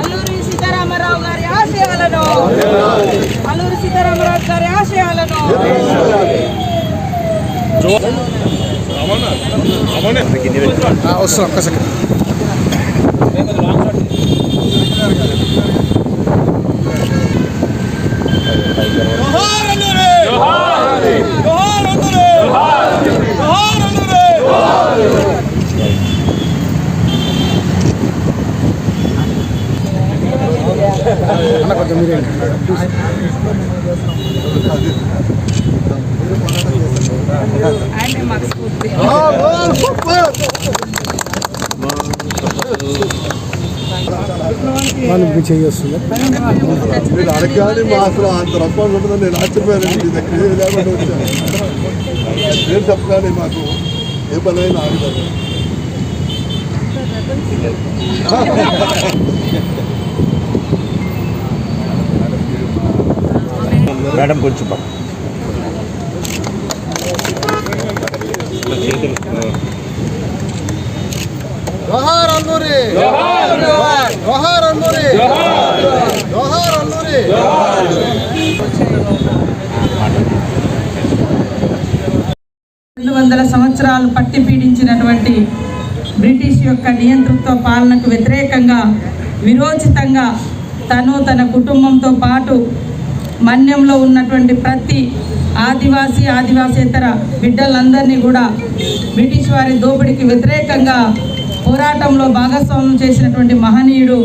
అల్లూరి సీతారామరావు గారి ఆశయాలను. అల్లూరి సీతారామరావు గారి ఆశయాలను. వస్తున్నా ఒక్క సెకండ్ అన్న కొంచెం మీరే చేయొస్తుంది మీరు అడగాలి మా అసలు అంత రెస్పాన్స్ ఉంటుందని నేను ఆశ్చర్యపోయాను మీ దగ్గర లేకుండా వచ్చాను నేను చెప్పగానే మాకు ఏ పని అయినా మేడం కొంచెం జోహార్ అల్లూరి. జోహార్ అల్లూరి. జోహార్ అల్లూరి. రెండు వందల సంవత్సరాలు పట్టి పీడించినటువంటి బ్రిటిష్ యొక్క నియంతృత్వ పాలనకు వ్యతిరేకంగా విరోచితంగా తను తన కుటుంబంతో పాటు మన్యంలో ఉన్నటువంటి ప్రతి ఆదివాసీ ఆదివాసేతర బిడ్డలందరినీ కూడా బ్రిటిష్ వారి దోపిడీకి వ్యతిరేకంగా పోరాటంలో భాగస్వామ్యం చేసినటువంటి మహనీయుడు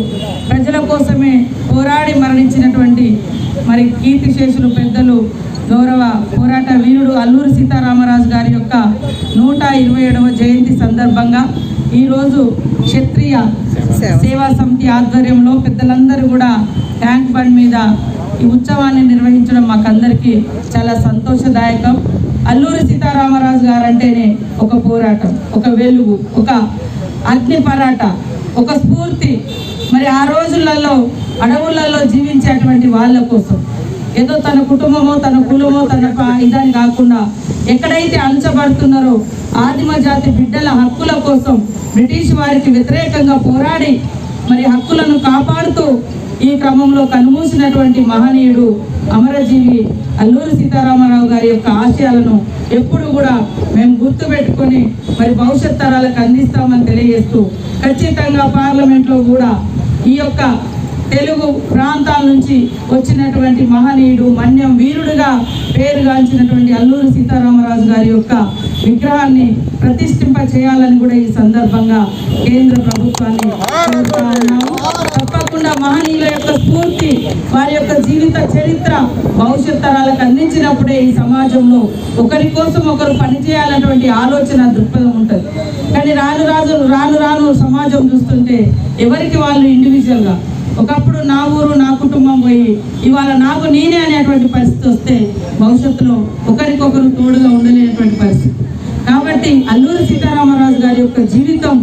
ప్రజల కోసమే పోరాడి మరణించినటువంటి మరి కీర్తిశేషులు పెద్దలు గౌరవ పోరాట వీరుడు అల్లూరి సీతారామరాజు గారి యొక్క నూట ఇరవై ఏడవ జయంతి సందర్భంగా ఈరోజు క్షత్రియ సేవా సమితి ఆధ్వర్యంలో పెద్దలందరూ కూడా ట్యాంక్ బండ్ మీద ఈ ఉత్సవాన్ని నిర్వహించడం మాకందరికీ చాలా సంతోషదాయకం. అల్లూరి సీతారామరాజు గారు అంటేనే ఒక పోరాటం ఒక వెలుగు ఒక అగ్ని పరాట ఒక స్ఫూర్తి. మరి ఆ రోజులలో అడవులలో జీవించేటువంటి వాళ్ళ కోసం ఏదో తన కుటుంబమో తన కులమో తన ఇదని కాకుండా ఎక్కడైతే అంచబడుతున్నారో ఆదిమ జాతి బిడ్డల హక్కుల కోసం బ్రిటిష్ వారికి వ్యతిరేకంగా పోరాడి మరి హక్కులను కాపాడుతూ ఈ క్రమంలో కనుమూసినటువంటి మహనీయుడు అమరజీవి అల్లూరి సీతారామరావు గారి యొక్క ఆశయాలను ఎప్పుడు కూడా మేము గుర్తుపెట్టుకొని మరి భవిష్యత్ తరాలకు అందిస్తామని తెలియజేస్తూ ఖచ్చితంగా పార్లమెంట్లో కూడా ఈ యొక్క తెలుగు ప్రాంతాల నుంచి వచ్చినటువంటి మహనీయుడు మన్యం వీరుడుగా పేరుగాంచినటువంటి అల్లూరి సీతారామరాజు గారి యొక్క విగ్రహాన్ని ప్రతిష్ఠింప చేయాలని కూడా ఈ సందర్భంగా కేంద్ర ప్రభుత్వాన్ని కాకుండా మహనీయుల యొక్క స్ఫూర్తి వారి యొక్క జీవిత చరిత్ర భవిష్యత్ తరాలకు అందించినప్పుడే ఈ సమాజంలో ఒకరి కోసం ఒకరు పనిచేయాలన్నటువంటి ఆలోచన దృక్పథం ఉంటుంది. కానీ రాను రాజు రాను రాను సమాజం చూస్తుంటే ఎవరికి వాళ్ళు ఇండివిజువల్గా ఒకప్పుడు నా ఊరు నా కుటుంబం పోయి ఇవాళ నాకు నేనే అనేటువంటి పరిస్థితి వస్తే భవిష్యత్తులో ఒకరికొకరు తోడుగా ఉండలేనటువంటి పరిస్థితి. కాబట్టి అల్లూరి సీతారామరాజు గారి యొక్క జీవితం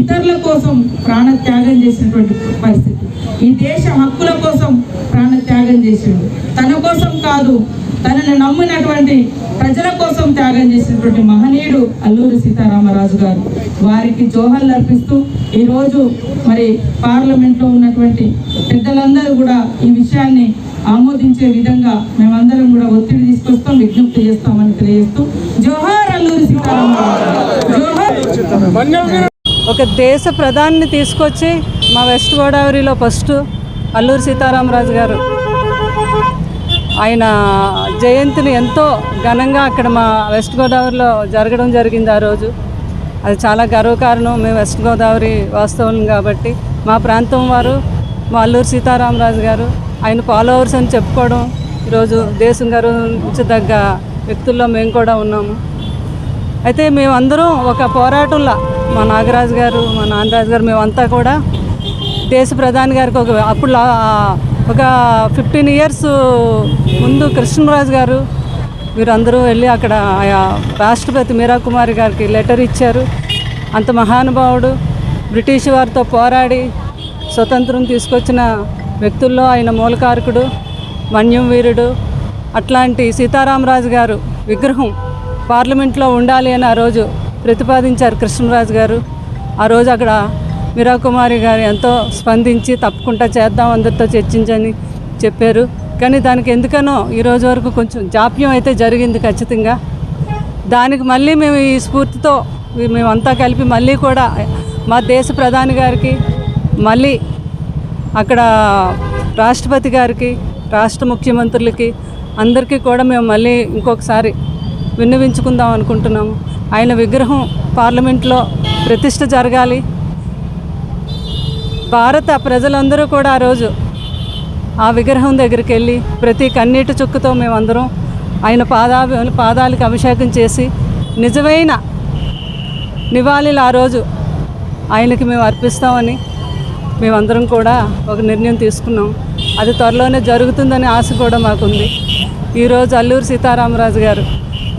ఇతరుల కోసం ప్రాణ త్యాగం చేసినటువంటి పరిస్థితి. ఈ దేశ హక్కుల కోసం ప్రాణ త్యాగం చేసిండు. తన కోసం కాదు తనను నమ్మినటువంటి ప్రజల కోసం త్యాగం చేసినటువంటి మహనీయుడు అల్లూరి సీతారామరాజు గారు. వారికి జోహర్లు అర్పిస్తూ ఈరోజు మరి పార్లమెంట్లో ఉన్నటువంటి పెద్దలందరూ కూడా ఈ విషయాన్ని ఆమోదించే విధంగా మేమందరం కూడా ఒత్తిడి తీసుకొస్తాం విజ్ఞప్తి చేస్తామని తెలియజేస్తూ జోహార్ అల్లూరి సీతారామరాజు జోహార్! ఒక దేశ ప్రధాని తీసుకొచ్చి మా వెస్ట్ గోదావరిలో ఫస్ట్ అల్లూరి సీతారామరాజు గారు. ఆయన జయంతిని ఎంతో ఘనంగా అక్కడ మా వెస్ట్ గోదావరిలో జరగడం జరిగింది ఆ రోజు. అది చాలా గర్వకారణం మేము వెస్ట్ గోదావరి వాస్తవం కాబట్టి మా ప్రాంతం వారు మా అల్లూరి సీతారామరాజు గారు ఆయన ఫాలోవర్స్ అని చెప్పుకోవడం ఈరోజు దేశం గర్వించదగ్గ వ్యక్తుల్లో మేము కూడా ఉన్నాము. అయితే మేమందరం ఒక పోరాటంలా మా నాగరాజు గారు మా నాన్నరాజు గారు మేమంతా కూడా దేశ ప్రధాని గారికి ఒక అప్పుడు ఒక ఫిఫ్టీన్ ఇయర్స్ ముందు కృష్ణరాజు గారు వీరందరూ వెళ్ళి అక్కడ రాష్ట్రపతి మీరా కుమారి గారికి లెటర్ ఇచ్చారు. అంత మహానుభావుడు బ్రిటిష్ వారితో పోరాడి స్వతంత్రం తీసుకొచ్చిన వ్యక్తుల్లో ఆయన మూలకారకుడు మన్యం వీరుడు అట్లాంటి సీతారామరాజు గారు విగ్రహం. పార్లమెంట్లో ఉండాలి అని ఆ రోజు ప్రతిపాదించారు కృష్ణరాజు గారు. ఆ రోజు అక్కడ మీరాకుమారి గారు ఎంతో స్పందించి తప్పకుండా చేద్దాం అందరితో చర్చించని చెప్పారు. కానీ దానికి ఎందుకనో ఈ రోజు వరకు కొంచెం జాప్యం అయితే జరిగింది ఖచ్చితంగా. దానికి మళ్ళీ మేము ఈ స్ఫూర్తితో మేమంతా కలిపి మళ్ళీ కూడా మా దేశ ప్రధాని గారికి మళ్ళీ అక్కడ రాష్ట్రపతి గారికి రాష్ట్ర ముఖ్యమంత్రులకి అందరికీ కూడా మేము మళ్ళీ ఇంకొకసారి విన్నవించుకుందాం అనుకుంటున్నాము. ఆయన విగ్రహం పార్లమెంట్లో ప్రతిష్ట జరగాలి. భారత ప్రజలందరూ కూడా ఆ రోజు ఆ విగ్రహం దగ్గరికి వెళ్ళి ప్రతి కన్నీటి చుక్కతో మేమందరం ఆయన పాదా పాదాలకు అభిషేకం చేసి నిజమైన నివాళులు ఆ రోజు ఆయనకి మేము అర్పిస్తామని మేమందరం కూడా ఒక నిర్ణయం తీసుకున్నాం. అది త్వరలోనే జరుగుతుందని ఆశ కూడా మాకుంది. ఈరోజు అల్లూరు సీతారామరాజు గారు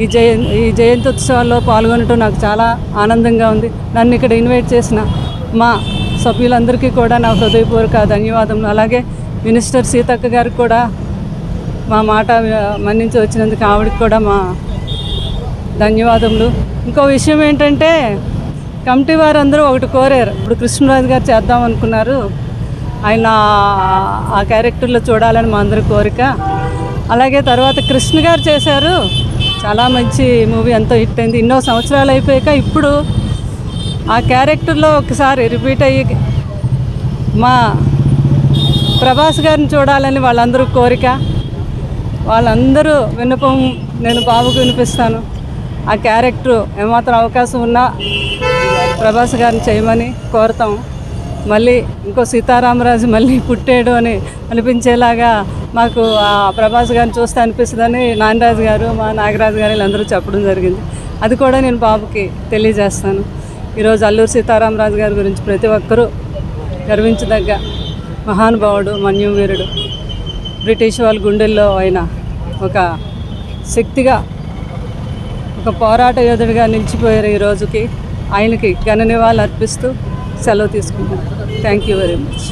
ఈ జయ ఈ జయంత్యుత్సవాల్లో పాల్గొనటం నాకు చాలా ఆనందంగా ఉంది. నన్ను ఇక్కడ ఇన్వైట్ చేసిన మా సభ్యులందరికీ కూడా నా హృదయపూర్వక ధన్యవాదములు. అలాగే మినిస్టర్ సీతక్క గారికి కూడా మా మాట మన్నించి వచ్చినందుకు ఆవిడకి కూడా మా ధన్యవాదములు. ఇంకో విషయం ఏంటంటే కమిటీ వారందరూ ఒకటి కోరారు. ఇప్పుడు కృష్ణరాజు గారు చేద్దాం అనుకున్నారు. ఆయన ఆ క్యారెక్టర్లో చూడాలని మా అందరి కోరిక. అలాగే తర్వాత కృష్ణ గారు చేశారు. చాలా మంచి మూవీ ఎంతో హిట్ అయింది. ఎన్నో సంవత్సరాలు అయిపోయాక ఇప్పుడు ఆ క్యారెక్టర్లో ఒకసారి రిపీట్ అయ్యి మా ప్రభాస్ గారిని చూడాలని వాళ్ళందరూ కోరిక వాళ్ళందరూ విన్నపం నేను బాబుకు వినిపిస్తాను. ఆ క్యారెక్టర్ ఏమాత్రం అవకాశం ఉన్నా ప్రభాస్ గారిని చేయమని కోరుతాం. మళ్ళీ ఇంకో సీతారామరాజు మళ్ళీ పుట్టాడు అని అనిపించేలాగా మాకు ఆ ప్రభాస్ గారిని చూస్తే అనిపిస్తుందని నాగరాజు గారు మా నాగరాజు గారు వీళ్ళందరూ చెప్పడం జరిగింది. అది కూడా నేను బాబుకి తెలియజేస్తాను. ఈరోజు అల్లూరు సీతారామరాజు గారి గురించి ప్రతి ఒక్కరూ గర్వించదగ్గ మహానుభావుడు మన్యువీరుడు. బ్రిటిష్ వాళ్ళ గుండెల్లో ఆయన ఒక శక్తిగా ఒక పోరాట యోధుడిగా నిలిచిపోయారు ఈ రోజుకి. ఆయనకి ఘన నివాళులు అర్పిస్తూ సెలవు తీసుకుంటున్నాను. Thank you very much